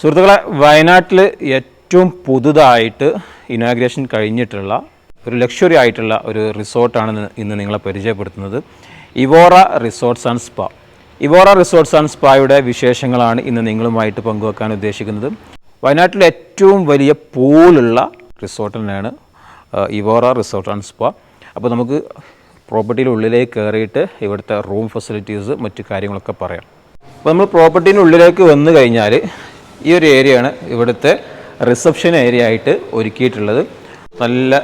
സുഹൃത്തുക്കളെ വയനാട്ടിൽ ഏറ്റവും പുതുതായിട്ട് ഇനാഗ്രേഷൻ കഴിഞ്ഞിട്ടുള്ള ഒരു ലക്ഷറി ആയിട്ടുള്ള ഒരു റിസോർട്ടാണ് ഇന്ന് നിങ്ങളെ പരിചയപ്പെടുത്തുന്നത്. Evora resorts and spa. Evora resorts and സ്പായുടെ വിശേഷങ്ങളാണ് ഇന്ന് നിങ്ങളുമായിട്ട് പങ്കുവെക്കാൻ ഉദ്ദേശിക്കുന്നത്. വയനാട്ടിലെ ഏറ്റവും വലിയ പൂളുള്ള റിസോർട്ട് തന്നെയാണ് ഇവോറ റിസോർട്ട് ആൻഡ് സ്പാ. അപ്പോൾ നമുക്ക് പ്രോപ്പർട്ടിയുടെ ഉള്ളിലേക്ക് കയറിയിട്ട് ഇവിടുത്തെ റൂം ഫെസിലിറ്റീസ് മറ്റു കാര്യങ്ങളൊക്കെ പറയാം. അപ്പോൾ നമ്മൾ പ്രോപ്പർട്ടീന്റെ ഉള്ളിലേക്ക് വന്നു കഴിഞ്ഞാൽ ഈ ഒരു ഏരിയയാണ് ഇവിടുത്തെ റിസപ്ഷൻ ഏരിയ ആയിട്ട് ഒരുക്കിയിട്ടുള്ളത്. നല്ല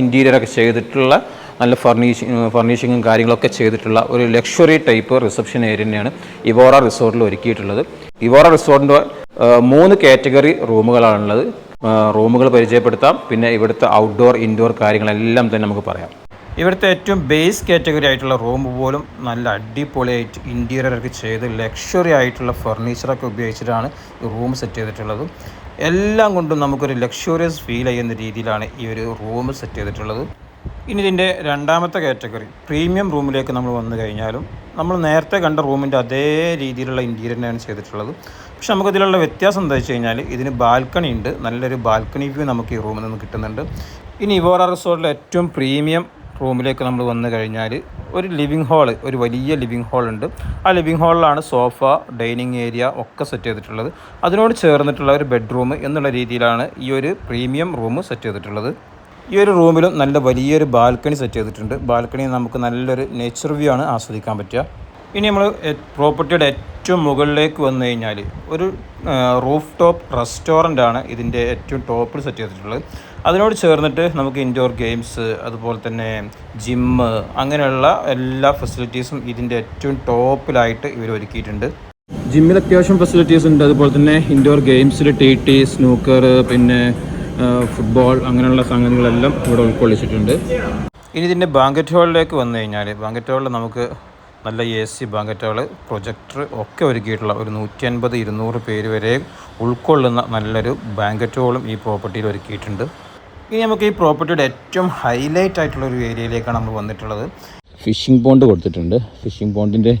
ഇന്റീരിയറൊക്കെ ചെയ്തിട്ടുള്ള നല്ല ഫർണിഷിങ് ഫർണിഷിങ്ങും കാര്യങ്ങളൊക്കെ ചെയ്തിട്ടുള്ള ഒരു ലക്ഷറി ടൈപ്പ് റിസപ്ഷൻ ഏരിയ തന്നെയാണ് ഇവോറ റിസോർട്ടിൽ ഒരുക്കിയിട്ടുള്ളത്. ഇവോറ റിസോർട്ടിന്റെ മൂന്ന് കാറ്റഗറി റൂമുകളാണുള്ളത്. റൂമുകൾ പരിചയപ്പെടുത്താം. പിന്നെ ഇവിടുത്തെ ഔട്ട്ഡോർ ഇൻഡോർ കാര്യങ്ങളെല്ലാം തന്നെ നമുക്ക് പറയാം. ഇവിടുത്തെ ഏറ്റവും ബേസ് കാറ്റഗറി ആയിട്ടുള്ള റൂം പോലും നല്ല അടിപൊളിയായിട്ട് ഇന്റീരിയറൊക്കെ ചെയ്ത് ലക്ഷറി ആയിട്ടുള്ള ഫർണിച്ചറൊക്കെ ഉപയോഗിച്ചിട്ടാണ് ഈ റൂം സെറ്റ് ചെയ്തിട്ടുള്ളത്. എല്ലാം കൊണ്ടും നമുക്കൊരു ലക്ഷറിയസ് ഫീൽ ചെയ്യുന്ന രീതിയിലാണ് ഈ ഒരു റൂം സെറ്റ് ചെയ്തിട്ടുള്ളത്. ഇനി ഇതിന്റെ രണ്ടാമത്തെ കാറ്റഗറി പ്രീമിയം റൂമിലേക്ക് നമ്മൾ വന്നു കഴിഞ്ഞാലും നമ്മൾ നേരത്തെ കണ്ട റൂമിന്റെ അതേ രീതിയിലുള്ള ഇന്റീരിയർ തന്നെയാണ് ചെയ്തിട്ടുള്ളത്. പക്ഷെ നമുക്കതിലുള്ള വ്യത്യാസം എന്താ വെച്ച് കഴിഞ്ഞാൽ ഇതിന് ബാൽക്കണി ഉണ്ട്. നല്ലൊരു ബാൽക്കണി വ്യൂ നമുക്ക് ഈ റൂമിൽ നിന്ന് കിട്ടുന്നുണ്ട്. ഇനി ഇവോറ റിസോർട്ടിലെ ഏറ്റവും പ്രീമിയം റൂമിലേക്ക് നമ്മൾ വന്നു കഴിഞ്ഞാൽ ഒരു ലിവിങ് ഹാൾ ഒരു വലിയ ലിവിങ് ഹാളുണ്ട് ആ ലിവിങ് ഹാളിലാണ് സോഫ ഡൈനിങ് ഏരിയ ഒക്കെ സെറ്റ് ചെയ്തിട്ടുള്ളത്. അതിനോട് ചേർന്നിട്ടുള്ള ഒരു ബെഡ്റൂം എന്നുള്ള രീതിയിലാണ് ഈ ഒരു പ്രീമിയം റൂം സെറ്റ് ചെയ്തിട്ടുള്ളത്. ഈ ഒരു റൂമിലും നല്ല വലിയൊരു ബാൽക്കണി സെറ്റ് ചെയ്തിട്ടുണ്ട്. ബാൽക്കണി നമുക്ക് നല്ലൊരു നേച്ചർ വ്യൂ ആണ് ആസ്വദിക്കാൻ പറ്റുക. ഇനി നമ്മൾ പ്രോപ്പർട്ടിയുടെ ഏറ്റവും മുകളിലേക്ക് വന്നു കഴിഞ്ഞാൽ ഒരു റൂഫ് ടോപ്പ് റെസ്റ്റോറന്റ് ആണ് ഇതിന്റെ ഏറ്റവും ടോപ്പിൽ സെറ്റ് ചെയ്തിട്ടുള്ളത്. അതിനോട് ചേർന്നിട്ട് നമുക്ക് ഇൻഡോർ ഗെയിംസ് അതുപോലെ തന്നെ ജിമ്മ് അങ്ങനെയുള്ള എല്ലാ ഫെസിലിറ്റീസും ഇതിന്റെ ഏറ്റവും ടോപ്പിലായിട്ട് ഇവർ ഒരുക്കിയിട്ടുണ്ട്. ജിമ്മിൽ അത്യാവശ്യം ഫെസിലിറ്റീസ് ഉണ്ട്. അതുപോലെ തന്നെ ഇൻഡോർ ഗെയിംസിൽ ടി ടി സ്നൂക്കർ പിന്നെ ഫുട്ബോൾ അങ്ങനെയുള്ള സംഗതികളെല്ലാം ഇവിടെ ഉൾക്കൊള്ളിച്ചിട്ടുണ്ട്. ഇനി ഇതിന്റെ ബാങ്കറ്റ് ഹാളിലേക്ക് വന്നു കഴിഞ്ഞാൽ ബാങ്കറ്റ് ഹാളിൽ നമുക്ക് നല്ല A C banquet hall projector ഒക്കെ ഒരുക്കിയിട്ടുള്ള ഒരു നൂറ്റി അൻപത് ഇരുന്നൂറ് പേര് വരെ ഉൾക്കൊള്ളുന്ന നല്ലൊരു ബാങ്കറ്റ് ഹാളും ഈ പ്രോപ്പർട്ടിയിൽ ഒരുക്കിയിട്ടുണ്ട്. ഇനി നമുക്ക് ഈ പ്രോപ്പർട്ടിയുടെ ഏറ്റവും ഹൈലൈറ്റ് ആയിട്ടുള്ള ഒരു ഏരിയയിലേക്കാണ് നമ്മൾ വന്നിട്ടുള്ളത്. ഫിഷിംഗ് പോണ്ട് കൊടുത്തിട്ടുണ്ട്. ഫിഷിംഗ് പോണ്ടിന്റെ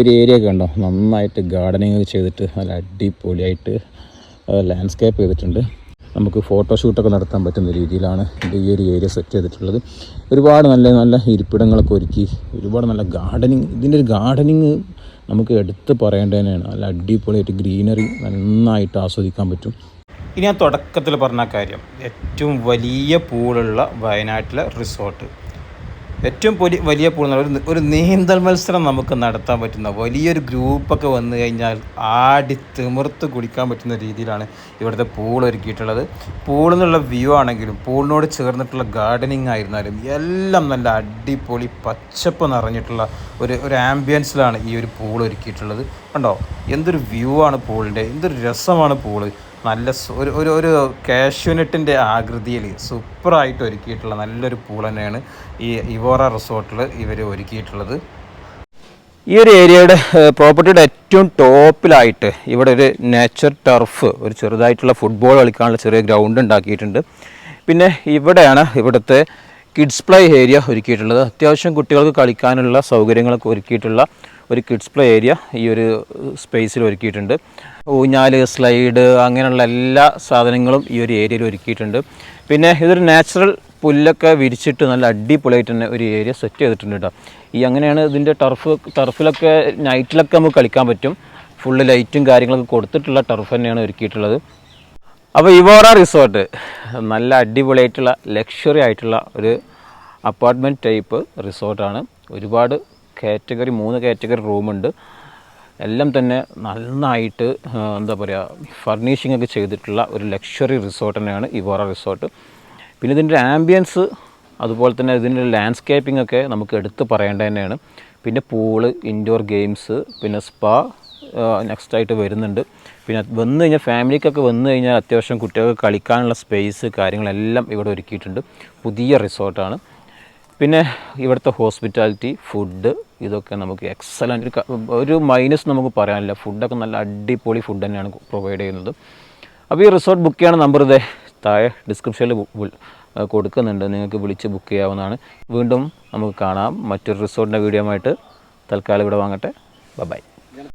ഒരു ഏരിയ ഒക്കെ ഉണ്ടോ നന്നായിട്ട് ഗാർഡനിങ് ചെയ്തിട്ട് നല്ല അടിപൊളിയായിട്ട് ലാൻഡ്സ്കേപ്പ് ചെയ്തിട്ടുണ്ട്. നമുക്ക് ഫോട്ടോഷൂട്ടൊക്കെ നടത്താൻ പറ്റുന്ന രീതിയിലാണ് ഇത് ഈ ഒരു ഏരിയ സെറ്റ് ചെയ്തിട്ടുള്ളത്. ഒരുപാട് നല്ല നല്ല ഇരിപ്പിടങ്ങളൊക്കെ ഒരുക്കി ഒരുപാട് നല്ല ഗാർഡനിങ് ഇതിന്റെ ഒരു ഗാർഡനിങ് നമുക്ക് എടുത്ത് പറയേണ്ടത് തന്നെയാണ്. നല്ല അടിപൊളിയായിട്ട് ഗ്രീനറി നന്നായിട്ട് ആസ്വദിക്കാൻ പറ്റും. ഇനി ഞാൻ തുടക്കത്തിൽ പറഞ്ഞ കാര്യം ഏറ്റവും വലിയ പൂളുള്ള വയനാട്ടിലെ റിസോർട്ട്. ഏറ്റവും പൊലി വലിയ പൂൾ എന്ന് പറയുന്നത് ഒരു നീന്തൽ മത്സരം നമുക്ക് നടത്താൻ പറ്റുന്ന വലിയൊരു ഗ്രൂപ്പൊക്കെ വന്നു കഴിഞ്ഞാൽ ആടി തിമിർത്ത് കുടിക്കാൻ പറ്റുന്ന രീതിയിലാണ് ഇവിടുത്തെ പൂൾ ഒരുക്കിയിട്ടുള്ളത്. പൂളിൽ നിന്നുള്ള വ്യൂ ആണെങ്കിലും പൂളിനോട് ചേർന്നിട്ടുള്ള ഗാർഡനിങ് ആയിരുന്നാലും എല്ലാം നല്ല അടിപൊളി പച്ചപ്പ് നിറഞ്ഞിട്ടുള്ള ഒരു ഒരു ആംബിയൻസിലാണ് ഈ ഒരു പൂൾ ഒരുക്കിയിട്ടുള്ളത്. കണ്ടോ? എന്തൊരു വ്യൂ ആണ് പൂളിന്റെ എന്തൊരു രസമാണ് പൂൾ. നല്ല ഒരു ഒരു ഒരു കാഷ്യൂനട്ടിന്റെ ആകൃതിയിൽ സൂപ്പറായിട്ട് ഒരുക്കിയിട്ടുള്ള നല്ലൊരു പൂൾ തന്നെയാണ് ഈ ഇവോറ റിസോർട്ടിൽ ഇവർ ഒരുക്കിയിട്ടുള്ളത്. ഈ ഒരു ഏരിയയുടെ പ്രോപ്പർട്ടിയുടെ ഏറ്റവും ടോപ്പിലായിട്ട് ഇവിടെ ഒരു നേച്ചർ ടർഫ് ഒരു ചെറുതായിട്ടുള്ള ഫുട്ബോൾ കളിക്കാനുള്ള ചെറിയ ഗ്രൗണ്ട് ഉണ്ടാക്കിയിട്ടുണ്ട്. പിന്നെ ഇവിടെയാണ് ഇവിടുത്തെ കിഡ്സ് പ്ലേ ഏരിയ ഒരുക്കിയിട്ടുള്ളത്. അത്യാവശ്യം കുട്ടികൾക്ക് കളിക്കാനുള്ള സൗകര്യങ്ങളൊക്കെ ഒരുക്കിയിട്ടുള്ള ഒരു കിഡ്സ് പ്ലേ ഏരിയ ഈ ഒരു സ്പേസിൽ ഒരുക്കിയിട്ടുണ്ട്. ഊഞ്ഞാൽ സ്ലൈഡ് അങ്ങനെയുള്ള എല്ലാ സാധനങ്ങളും ഈ ഒരു ഏരിയയിൽ ഒരുക്കിയിട്ടുണ്ട്. പിന്നെ ഇതൊരു നാച്ചുറൽ പുല്ലൊക്കെ വിരിച്ചിട്ട് നല്ല അടിപൊളിയായിട്ട് തന്നെ ഒരു ഏരിയ സെറ്റ് ചെയ്തിട്ടുണ്ട് കേട്ടോ ഈ അങ്ങനെയാണ് ഇതിന്റെ ടർഫ് ടർഫിലൊക്കെ നൈറ്റിലൊക്കെ നമുക്ക് കളിക്കാൻ പറ്റും. ഫുള്ള് ലൈറ്റും കാര്യങ്ങളൊക്കെ കൊടുത്തിട്ടുള്ള ടർഫ് തന്നെയാണ് ഒരുക്കിയിട്ടുള്ളത്. അപ്പോൾ ഇവോറ റിസോർട്ട് നല്ല അടിപൊളിയായിട്ടുള്ള ലക്ഷറി ആയിട്ടുള്ള ഒരു അപ്പാർട്ട്മെന്റ് ടൈപ്പ് റിസോർട്ടാണ് ഒരുപാട് കാറ്റഗറി മൂന്ന് കാറ്റഗറി റൂമുണ്ട് എല്ലാം തന്നെ നന്നായിട്ട് എന്താ പറയുക ഫർണിഷിംഗ് ഒക്കെ ചെയ്തിട്ടുള്ള ഒരു ലക്ഷറി റിസോർട്ട് തന്നെയാണ് ഇവോറ റിസോർട്ട് പിന്നെ ഇതിന്റെ ആംബിയൻസ് അതുപോലെ തന്നെ ഇതിന്റെ ലാൻഡ്സ്കേപ്പിംഗ് ഒക്കെ നമുക്ക് എടുത്ത് പറയേണ്ടത് തന്നെയാണ്. പിന്നെ പൂൾ ഇൻഡോർ ഗെയിംസ് പിന്നെ സ്പാ നെക്സ്റ്റ് ആയിട്ട് വരുന്നുണ്ട്. പിന്നെ വന്നു കഴിഞ്ഞാൽ ഫാമിലിക്കൊക്കെ വന്നു കഴിഞ്ഞാൽ അത്യാവശ്യം കുട്ടികൾക്ക് കളിക്കാനുള്ള സ്പേസ് കാര്യങ്ങളെല്ലാം ഇവിടെ ഒരുക്കിയിട്ടുണ്ട്. പുതിയ റിസോർട്ടാണ് പിന്നെ ഇവിടുത്തെ ഹോസ്പിറ്റാലിറ്റി ഫുഡ് ഇതൊക്കെ നമുക്ക് എക്സലന്റ് ഒരു ഒരു മൈനസ് നമുക്ക് പറയാനില്ല. ഫുഡൊക്കെ നല്ല അടിപൊളി ഫുഡ് തന്നെയാണ് പ്രൊവൈഡ് ചെയ്യുന്നത്. അപ്പോൾ ഈ റിസോർട്ട് ബുക്ക് ചെയ്യണ നമ്പർ ഇതേ താഴെ ഡിസ്ക്രിപ്ഷനിൽ കൊടുക്കുന്നുണ്ട്. നിങ്ങൾക്ക് വിളിച്ച് ബുക്ക് ചെയ്യാവുന്നതാണ്. വീണ്ടും നമുക്ക് കാണാം. മറ്റൊരു റിസോർട്ടിന്റെ വീഡിയോ ആയിട്ട് തൽക്കാലം ഇവിടെ വാങ്ങട്ടെ. ബൈ